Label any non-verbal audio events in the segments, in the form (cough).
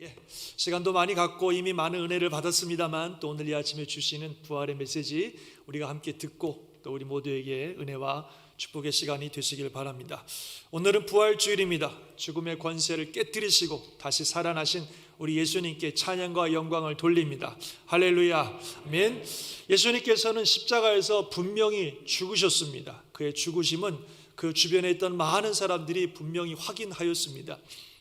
예, 시간도 많이 갖고 이미 많은 은혜를 받았습니다만 또 오늘 이 아침에 주시는 부활의 메시지 우리가 함께 듣고 또 우리 모두에게 은혜와 축복의 시간이 되시길 바랍니다. 오늘은 부활 주일입니다. 죽음의 권세를 깨뜨리시고 다시 살아나신 우리 예수님께 찬양과 영광을 돌립니다. 할렐루야. 아멘. 예수님께서는 십자가에서 분명히 죽으셨습니다. 그의 죽으심은 그 주변에 있던 많은 사람들이 분명히 확인하였습니다.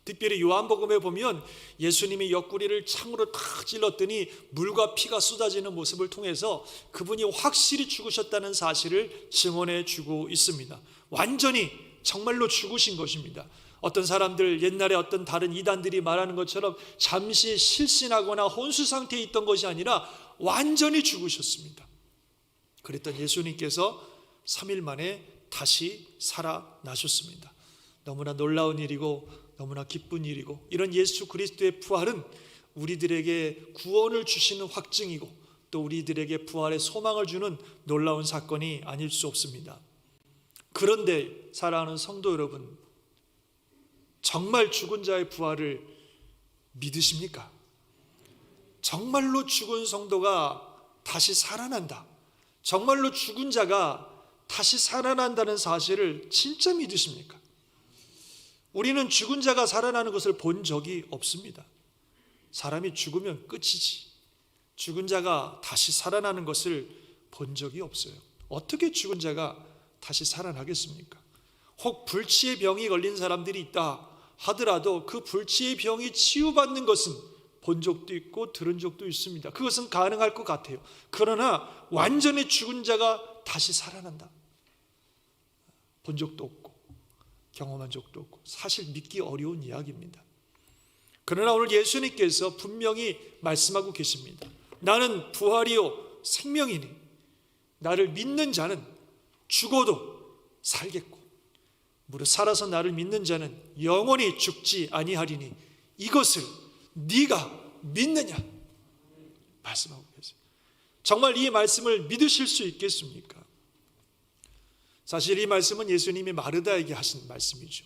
특별히 요한복음에 보면 예수님이 옆구리를 창으로 탁 찔렀더니 물과 피가 쏟아지는 모습을 통해서 그분이 확실히 죽으셨다는 사실을 증언해 주고 있습니다. 완전히 정말로 죽으신 것입니다. 어떤 사람들 옛날에 어떤 다른 이단들이 말하는 것처럼 잠시 실신하거나 혼수 상태에 있던 것이 아니라 완전히 죽으셨습니다. 그랬던 예수님께서 3일 만에 다시 살아나셨습니다. 너무나 놀라운 일이고 너무나 기쁜 일이고 이런 예수 그리스도의 부활은 우리들에게 구원을 주시는 확증이고 또 우리들에게 부활의 소망을 주는 놀라운 사건이 아닐 수 없습니다. 그런데 사랑하는 성도 여러분, 정말 죽은 자의 부활을 믿으십니까? 정말로 죽은 성도가 다시 살아난다. 정말로 죽은 자가 다시 살아난다는 사실을 진짜 믿으십니까? 우리는 죽은 자가 살아나는 것을 본 적이 없습니다. 사람이 죽으면 끝이지. 죽은 자가 다시 살아나는 것을 본 적이 없어요. 어떻게 죽은 자가 다시 살아나겠습니까? 혹 불치의 병이 걸린 사람들이 있다 하더라도 그 불치의 병이 치유받는 것은 본 적도 있고 들은 적도 있습니다. 그것은 가능할 것 같아요. 그러나 완전히 죽은 자가 다시 살아난다. 본 적도 없고 경험한 적도 없고 사실 믿기 어려운 이야기입니다. 그러나 오늘 예수님께서 분명히 말씀하고 계십니다. 나는 부활이요 생명이니 나를 믿는 자는 죽어도 살겠고 무릇 살아서 나를 믿는 자는 영원히 죽지 아니하리니 이것을 네가 믿느냐 말씀하고 계세요. 정말 이 말씀을 믿으실 수 있겠습니까? 사실 이 말씀은 예수님이 마르다에게 하신 말씀이죠.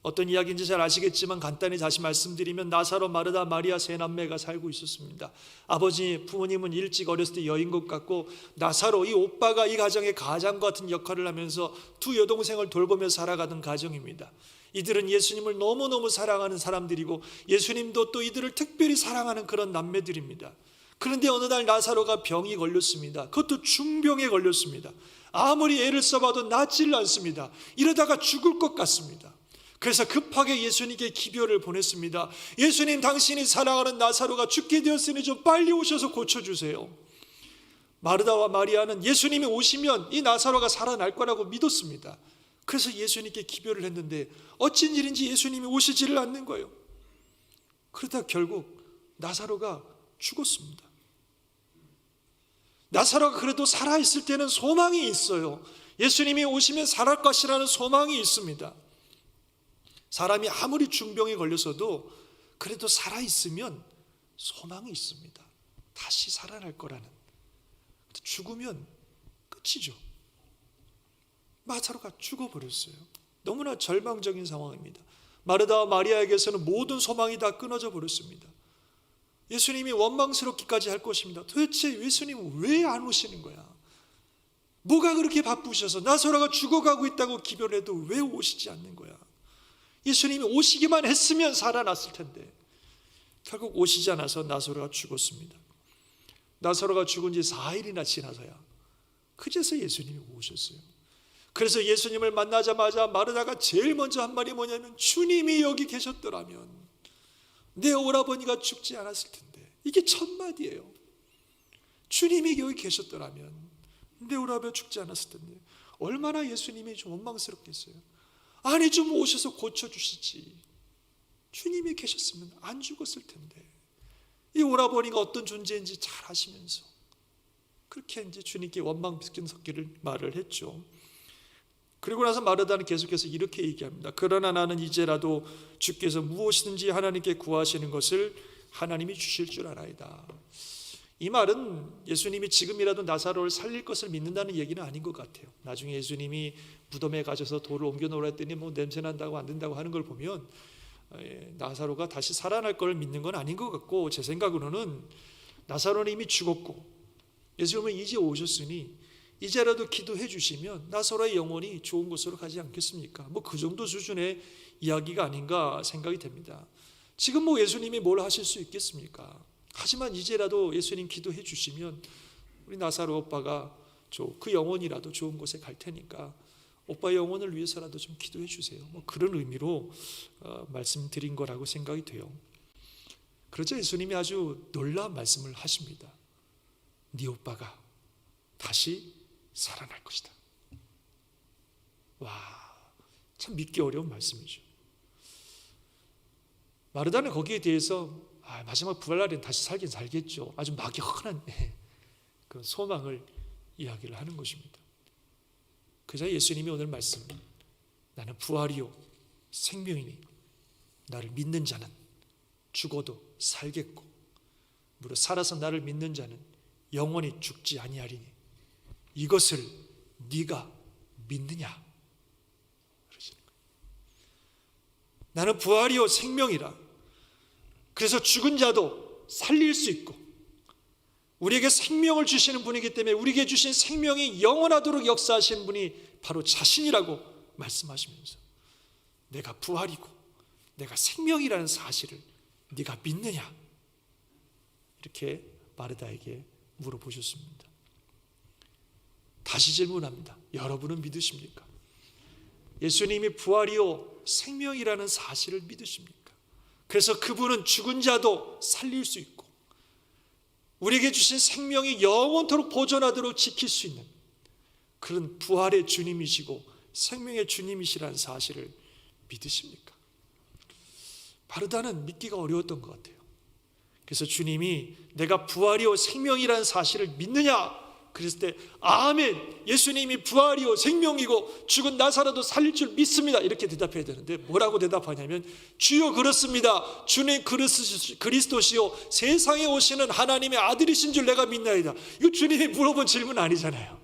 어떤 이야기인지 잘 아시겠지만 간단히 다시 말씀드리면 나사로 마르다 마리아 세 남매가 살고 있었습니다. 아버지 부모님은 일찍 어렸을 때 여인 것 같고 나사로 이 오빠가 이 가정의 가장 같은 역할을 하면서 두 여동생을 돌보며 살아가던 가정입니다. 이들은 예수님을 너무너무 사랑하는 사람들이고 예수님도 또 이들을 특별히 사랑하는 그런 남매들입니다. 그런데 어느 날 나사로가 병이 걸렸습니다. 그것도 중병에 걸렸습니다. 아무리 애를 써봐도 낫질 않습니다. 이러다가 죽을 것 같습니다. 그래서 급하게 예수님께 기별을 보냈습니다. 예수님 당신이 사랑하는 나사로가 죽게 되었으니 좀 빨리 오셔서 고쳐주세요. 마르다와 마리아는 예수님이 오시면 이 나사로가 살아날 거라고 믿었습니다. 그래서 예수님께 기별을 했는데 어쩐 일인지 예수님이 오시지를 않는 거예요. 그러다 결국 나사로가 죽었습니다. 나사로가 그래도 살아있을 때는 소망이 있어요. 예수님이 오시면 살아갈 것이라는 소망이 있습니다. 사람이 아무리 중병에 걸려서도 그래도 살아있으면 소망이 있습니다. 다시 살아날 거라는. 죽으면 끝이죠. 마사로가 죽어버렸어요. 너무나 절망적인 상황입니다. 마르다와 마리아에게서는 모든 소망이 다 끊어져 버렸습니다. 예수님이 원망스럽기까지 할 것입니다. 도대체 예수님은 왜안 오시는 거야? 뭐가 그렇게 바쁘셔서 나사로가 죽어가고 있다고 기별해도 왜 오시지 않는 거야? 예수님이 오시기만 했으면 살아났을 텐데 결국 오시지 않아서 나사로가 죽었습니다. 나사로가 죽은 지 4일이나 지나서야 그제서 예수님이 오셨어요. 그래서 예수님을 만나자마자 마르다가 제일 먼저 한 말이 뭐냐면 주님이 여기 계셨더라면 내 오라버니가 죽지 않았을 텐데 이게 첫 마디예요. 주님이 여기 계셨더라면 내 오라버니 죽지 않았을 텐데 얼마나 예수님이 좀 원망스럽겠어요. 아니 좀 오셔서 고쳐주시지. 주님이 계셨으면 안 죽었을 텐데 이 오라버니가 어떤 존재인지 잘 아시면서 그렇게 이제 주님께 원망 섞기를 말을 했죠. 그리고 나서 마르다는 계속해서 이렇게 얘기합니다. 그러나 나는 이제라도 주께서 무엇이든지 하나님께 구하시는 것을 하나님이 주실 줄 알아이다. 이 말은 예수님이 지금이라도 나사로를 살릴 것을 믿는다는 얘기는 아닌 것 같아요. 나중에 예수님이 무덤에 가셔서 돌을 옮겨 놓으라 했더니 뭐 냄새 난다고 안 된다고 하는 걸 보면 예, 나사로가 다시 살아날 걸 믿는 건 아닌 것 같고 제 생각으로는 나사로는 이미 죽었고 예수님은 이제 오셨으니 이제라도 기도해 주시면 나사로의 영혼이 좋은 곳으로 가지 않겠습니까? 뭐 그 정도 수준의 이야기가 아닌가 생각이 됩니다. 지금 뭐 예수님이 뭘 하실 수 있겠습니까? 하지만 이제라도 예수님 기도해 주시면 우리 나사로 오빠가 그 영혼이라도 좋은 곳에 갈 테니까 오빠 영혼을 위해서라도 좀 기도해 주세요. 뭐 그런 의미로 어, 말씀드린 거라고 생각이 돼요. 그러자 예수님이 아주 놀라운 말씀을 하십니다. 네 오빠가 다시 살아날 것이다. 와, 참 믿기 어려운 말씀이죠. 마르다는 거기에 대해서 아, 마지막 부활날엔 다시 살긴 살겠죠. 아주 막연한 (laughs) 그 소망을 이야기를 하는 것입니다. 그자 예수님이 오늘 말씀 나는 부활이요 생명이니 나를 믿는 자는 죽어도 살겠고 무릇 살아서 나를 믿는 자는 영원히 죽지 아니하리니 이것을 네가 믿느냐. 나는 부활이요 생명이라 그래서 죽은 자도 살릴 수 있고 우리에게 생명을 주시는 분이기 때문에 우리에게 주신 생명이 영원하도록 역사하시는 분이 바로 자신이라고 말씀하시면서 내가 부활이고 내가 생명이라는 사실을 네가 믿느냐 이렇게 마르다에게 물어보셨습니다. 다시 질문합니다. 여러분은 믿으십니까? 예수님이 부활이요 생명이라는 사실을 믿으십니까? 그래서 그분은 죽은 자도 살릴 수 있고 우리에게 주신 생명이 영원토록 보존하도록 지킬 수 있는 그런 부활의 주님이시고 생명의 주님이시라는 사실을 믿으십니까? 바르다는 믿기가 어려웠던 것 같아요. 그래서 주님이 내가 부활이요 생명이라는 사실을 믿느냐? 그랬을 때 아멘! 예수님이 부활이요 생명이고 죽은 나사로도 살릴 줄 믿습니다. 이렇게 대답해야 되는데 뭐라고 대답하냐면 주여 그렇습니다. 주님 그리스도시요 세상에 오시는 하나님의 아들이신 줄 내가 믿나이다. 이거 주님이 물어본 질문 아니잖아요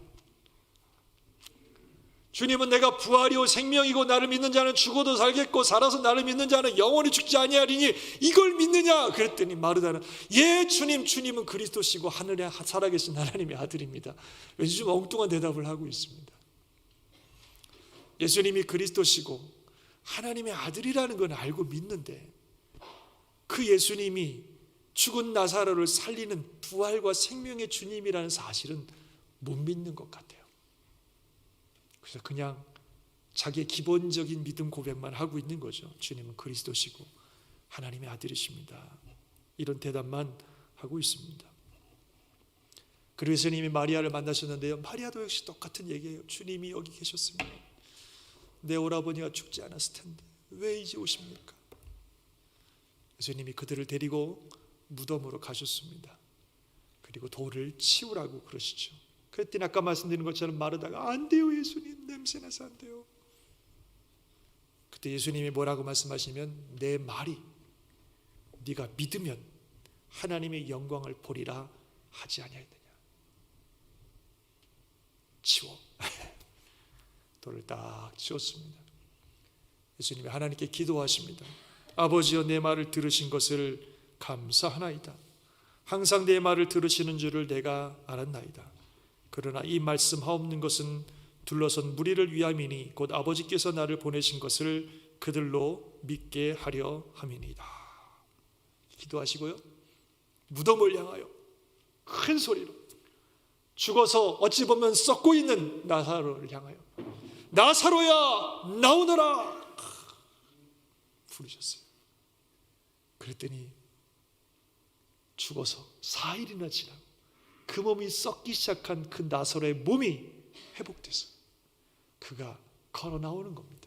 주님은 내가 부활이요 생명이고 나를 믿는 자는 죽어도 살겠고 살아서 나를 믿는 자는 영원히 죽지 아니하리니 이걸 믿느냐? 그랬더니 마르다는 예 주님 주님은 그리스도시고 하늘에 살아계신 하나님의 아들입니다. 왠지 좀 엉뚱한 대답을 하고 있습니다. 예수님이 그리스도시고 하나님의 아들이라는 건 알고 믿는데 그 예수님이 죽은 나사로를 살리는 부활과 생명의 주님이라는 사실은 못 믿는 것 같아요 그래서 그냥 자기의 기본적인 믿음 고백만 하고 있는 거죠. 주님은 그리스도시고 하나님의 아들이십니다. 이런 대답만 하고 있습니다. 그리고 예수님이 마리아를 만나셨는데요. 마리아도 역시 똑같은 얘기예요. 주님이 여기 계셨습니다. 내 오라버니가 죽지 않았을 텐데 왜 이제 오십니까? 예수님이 그들을 데리고 무덤으로 가셨습니다. 그리고 돌을 치우라고 그러시죠. 그랬더니 아까 말씀드린 것처럼 마르다가 안 돼요 예수님 냄새나서 안 돼요. 그때 예수님이 뭐라고 말씀하시면 내 말이 네가 믿으면 하나님의 영광을 보리라 하지 아니하였느냐. 치워. (laughs) 돌을 딱 치웠습니다. 예수님이 하나님께 기도하십니다. 아버지여 내 말을 들으신 것을 감사하나이다. 항상 내 말을 들으시는 줄을 내가 알았나이다. 그러나 이 말씀하옵는 것은 둘러선 무리를 위함이니 곧 아버지께서 나를 보내신 것을 그들로 믿게 하려 함이니이다. 기도하시고요. 무덤을 향하여 큰 소리로 죽어서 어찌 보면 썩고 있는 나사로를 향하여 나사로야 나오너라 부르셨어요. 그랬더니 죽어서 4일이나 지나고 그 몸이 썩기 시작한 그 나사로의 몸이 회복돼서 그가 걸어 나오는 겁니다.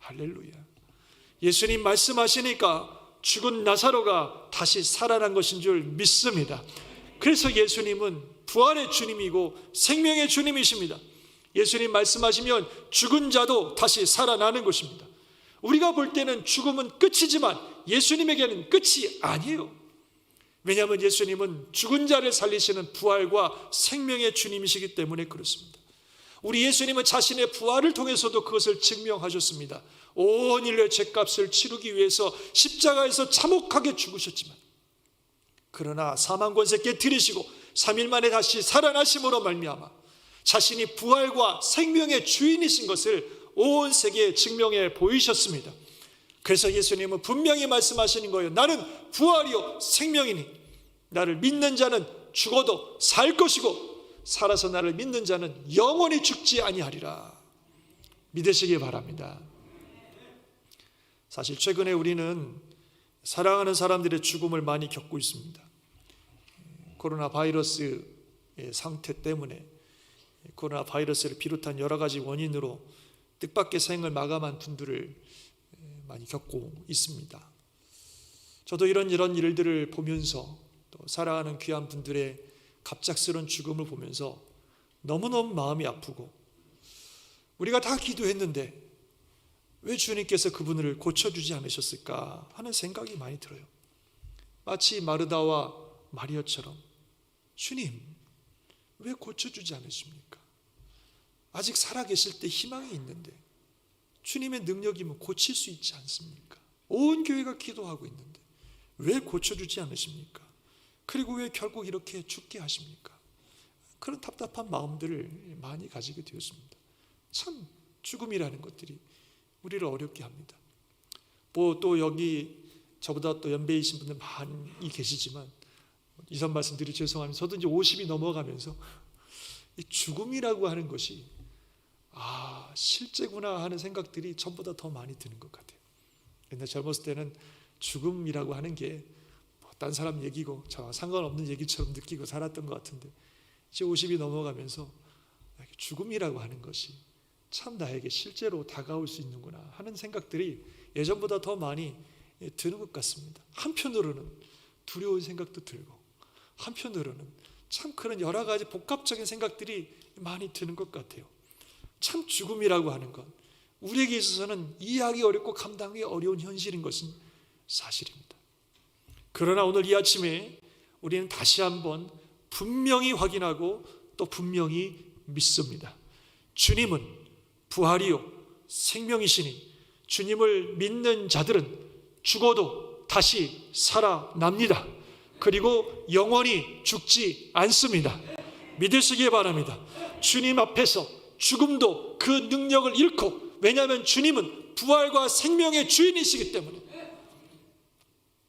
할렐루야. 예수님 말씀하시니까 죽은 나사로가 다시 살아난 것인 줄 믿습니다. 그래서 예수님은 부활의 주님이고 생명의 주님이십니다. 예수님 말씀하시면 죽은 자도 다시 살아나는 것입니다. 우리가 볼 때는 죽음은 끝이지만 예수님에게는 끝이 아니에요. 왜냐하면 예수님은 죽은 자를 살리시는 부활과 생명의 주님이시기 때문에 그렇습니다. 우리 예수님은 자신의 부활을 통해서도 그것을 증명하셨습니다. 온 인류의 죄값을 치르기 위해서 십자가에서 참혹하게 죽으셨지만 그러나 사망 권세 깨뜨리시고 3일 만에 다시 살아나심으로 말미암아 자신이 부활과 생명의 주인이신 것을 온 세계에 증명해 보이셨습니다. 그래서 예수님은 분명히 말씀하시는 거예요. 나는 부활이요 생명이니 나를 믿는 자는 죽어도 살 것이고 살아서 나를 믿는 자는 영원히 죽지 아니하리라. 믿으시기 바랍니다. 사실 최근에 우리는 사랑하는 사람들의 죽음을 많이 겪고 있습니다. 코로나 바이러스의 상태 때문에 코로나 바이러스를 비롯한 여러 가지 원인으로 뜻밖의 생을 마감한 분들을 많이 겪고 있습니다. 저도 이런 이런 일들을 보면서 또 사랑하는 귀한 분들의 갑작스런 죽음을 보면서 너무너무 마음이 아프고 우리가 다 기도했는데 왜 주님께서 그분을 고쳐주지 않으셨을까 하는 생각이 많이 들어요. 마치 마르다와 마리아처럼 주님 왜 고쳐주지 않으십니까? 아직 살아계실 때 희망이 있는데 주님의 능력이면 고칠 수 있지 않습니까? 온 교회가 기도하고 있는데 왜 고쳐주지 않으십니까? 그리고 왜 결국 이렇게 죽게 하십니까? 그런 답답한 마음들을 많이 가지게 되었습니다. 참 죽음이라는 것들이 우리를 어렵게 합니다. 뭐 또 여기 저보다 또 연배이신 분들 많이 계시지만 이선 말씀드리 죄송합니다. 저도 이제 50이 넘어가면서 이 죽음이라고 하는 것이 아 실제구나 하는 생각들이 전보다 더 많이 드는 것 같아요. 옛날 젊었을 때는 죽음이라고 하는 게 딴 사람 얘기고 저와 상관없는 얘기처럼 느끼고 살았던 것 같은데 이제 50이 넘어가면서 죽음이라고 하는 것이 참 나에게 실제로 다가올 수 있는구나 하는 생각들이 예전보다 더 많이 드는 것 같습니다. 한편으로는 두려운 생각도 들고 한편으로는 참 그런 여러 가지 복합적인 생각들이 많이 드는 것 같아요. 참 죽음이라고 하는 것 우리에게 있어서는 이해하기 어렵고 감당하기 어려운 현실인 것은 사실입니다. 그러나 오늘 이 아침에 우리는 다시 한번 분명히 확인하고 또 분명히 믿습니다. 주님은 부활이요 생명이시니 주님을 믿는 자들은 죽어도 다시 살아납니다. 그리고 영원히 죽지 않습니다. 믿으시기 바랍니다. 주님 앞에서 죽음도 그 능력을 잃고 왜냐하면 주님은 부활과 생명의 주인이시기 때문에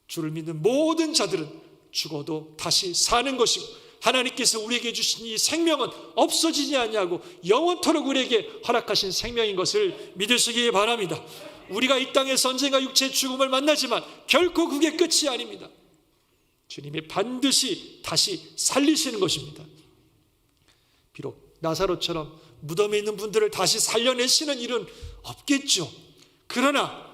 주를 믿는 모든 자들은 죽어도 다시 사는 것이고 하나님께서 우리에게 주신 이 생명은 없어지지 않냐고 영원토록 우리에게 허락하신 생명인 것을 믿으시기 바랍니다. 우리가 이 땅의 선생과 육체의 죽음을 만나지만 결코 그게 끝이 아닙니다. 주님이 반드시 다시 살리시는 것입니다. 비록 나사로처럼 무덤에 있는 분들을 다시 살려내시는 일은 없겠죠. 그러나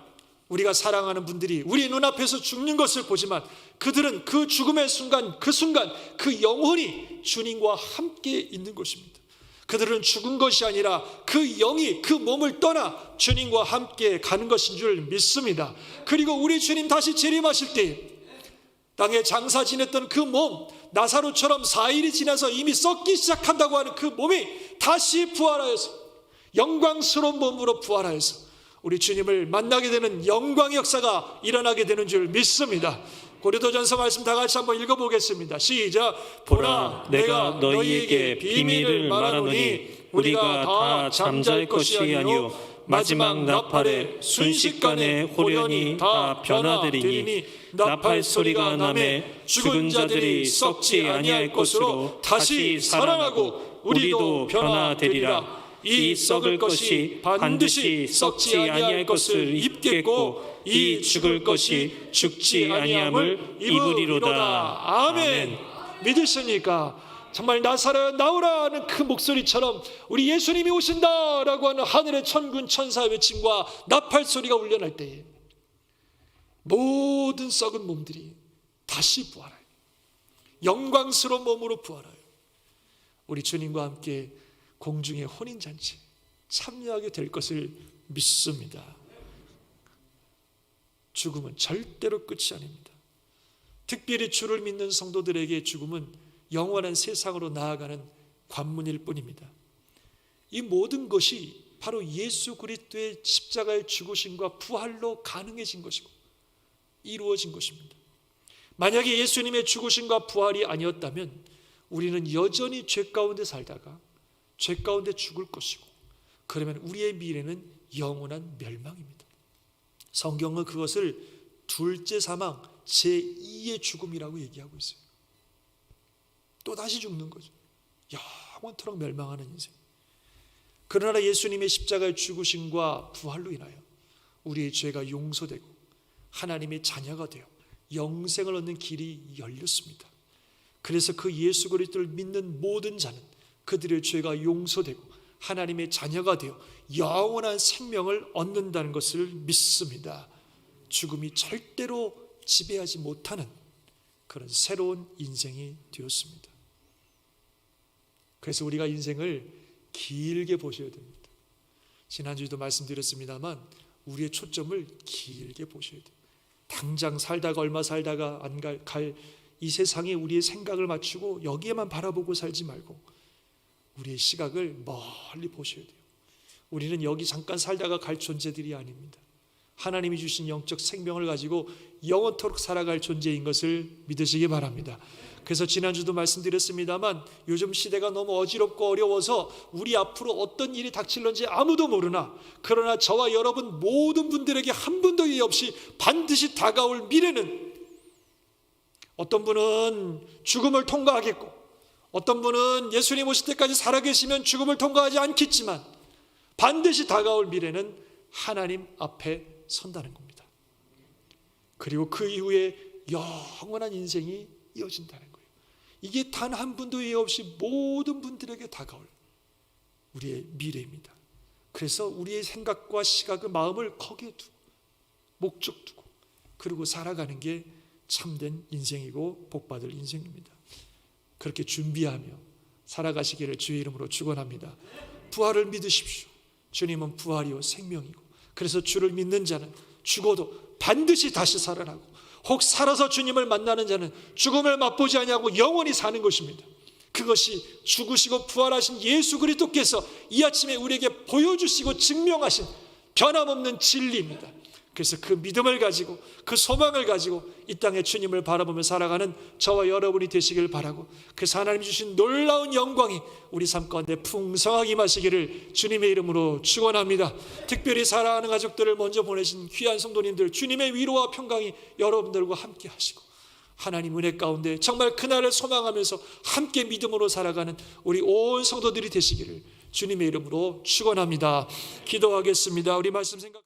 우리가 사랑하는 분들이 우리 눈앞에서 죽는 것을 보지만 그들은 그 죽음의 순간, 그 순간, 그 영혼이 주님과 함께 있는 것입니다. 그들은 죽은 것이 아니라 그 영이 그 몸을 떠나 주님과 함께 가는 것인 줄 믿습니다. 그리고 우리 주님 다시 재림하실 때 땅에 장사 지냈던 그 몸, 나사로처럼 4일이 지나서 이미 썩기 시작한다고 하는 그 몸이 다시 부활하여서 영광스러운 몸으로 부활하여서 우리 주님을 만나게 되는 영광의 역사가 일어나게 되는 줄 믿습니다. 고린도전서 말씀 다 같이 한번 읽어보겠습니다. 시작. 보라 내가 너희에게 비밀을 말하노니 우리가 다 잠잘 것이 아니요 마지막 나팔에 순식간에 호련히 다 변화되리니 나팔 소리가 남에 죽은 자들이 썩지 아니할 것으로 다시 살아나고 우리도 변화되리라. 이 썩을 것이 반드시 썩지 아니할 것을 입겠고 이 죽을 것이 죽지 아니함을 입으리로다. 아멘. 믿으십니까? 정말 나사렛 나오라는 그 목소리처럼 우리 예수님이 오신다라고 하는 하늘의 천군 천사의 외침과 나팔 소리가 울려날 때에 모든 썩은 몸들이 다시 부활하여 영광스러운 몸으로 부활하여 우리 주님과 함께 공중의 혼인 잔치 참여하게 될 것을 믿습니다. 죽음은 절대로 끝이 아닙니다. 특별히 주를 믿는 성도들에게 죽음은 영원한 세상으로 나아가는 관문일 뿐입니다. 이 모든 것이 바로 예수 그리스도의 십자가의 죽으심과 부활로 가능해진 것이고 이루어진 것입니다. 만약에 예수님의 죽으심과 부활이 아니었다면 우리는 여전히 죄 가운데 살다가 죄 가운데 죽을 것이고 그러면 우리의 미래는 영원한 멸망입니다. 성경은 그것을 둘째 사망 제2의 죽음이라고 얘기하고 있어요. 또 다시 죽는 거죠. 영원토록 멸망하는 인생. 그러나 예수님의 십자가의 죽으심과 부활로 인하여 우리의 죄가 용서되고 하나님의 자녀가 되어 영생을 얻는 길이 열렸습니다. 그래서 그 예수 그리스도를 믿는 모든 자는 그들의 죄가 용서되고 하나님의 자녀가 되어 영원한 생명을 얻는다는 것을 믿습니다. 죽음이 절대로 지배하지 못하는 그런 새로운 인생이 되었습니다. 그래서 우리가 인생을 길게 보셔야 됩니다. 지난주에도 말씀드렸습니다만 우리의 초점을 길게 보셔야 돼요. 당장 살다가 얼마 살다가 안 갈 이 세상에 우리의 생각을 맞추고 여기에만 바라보고 살지 말고 우리의 시각을 멀리 보셔야 돼요. 우리는 여기 잠깐 살다가 갈 존재들이 아닙니다. 하나님이 주신 영적 생명을 가지고 영원토록 살아갈 존재인 것을 믿으시기 바랍니다. 그래서 지난주도 말씀드렸습니다만 요즘 시대가 너무 어지럽고 어려워서 우리 앞으로 어떤 일이 닥칠런지 아무도 모르나 그러나 저와 여러분 모든 분들에게 한 분도 예의 없이 반드시 다가올 미래는 어떤 분은 죽음을 통과하겠고 어떤 분은 예수님 오실 때까지 살아계시면 죽음을 통과하지 않겠지만 반드시 다가올 미래는 하나님 앞에 선다는 겁니다. 그리고 그 이후에 영원한 인생이 이어진다는 거예요. 이게 단 한 분도 예의 없이 모든 분들에게 다가올 우리의 미래입니다. 그래서 우리의 생각과 시각을 마음을 거기에 두고 목적 두고 그리고 살아가는 게 참된 인생이고 복받을 인생입니다. 그렇게 준비하며 살아가시기를 주의 이름으로 축원합니다. 부활을 믿으십시오. 주님은 부활이요 생명이고 그래서 주를 믿는 자는 죽어도 반드시 다시 살아나고 혹 살아서 주님을 만나는 자는 죽음을 맛보지 아니하고 영원히 사는 것입니다. 그것이 죽으시고 부활하신 예수 그리스도께서 이 아침에 우리에게 보여주시고 증명하신 변함없는 진리입니다. 그래서 그 믿음을 가지고 그 소망을 가지고 이 땅에 주님을 바라보며 살아가는 저와 여러분이 되시길 바라고 그래서 하나님 주신 놀라운 영광이 우리 삶 가운데 풍성하게 임하시기를 주님의 이름으로 축원합니다. 특별히 사랑하는 가족들을 먼저 보내신 귀한 성도님들 주님의 위로와 평강이 여러분들과 함께 하시고 하나님 은혜 가운데 정말 그날을 소망하면서 함께 믿음으로 살아가는 우리 온 성도들이 되시기를 주님의 이름으로 축원합니다. 기도하겠습니다. 우리 말씀 생각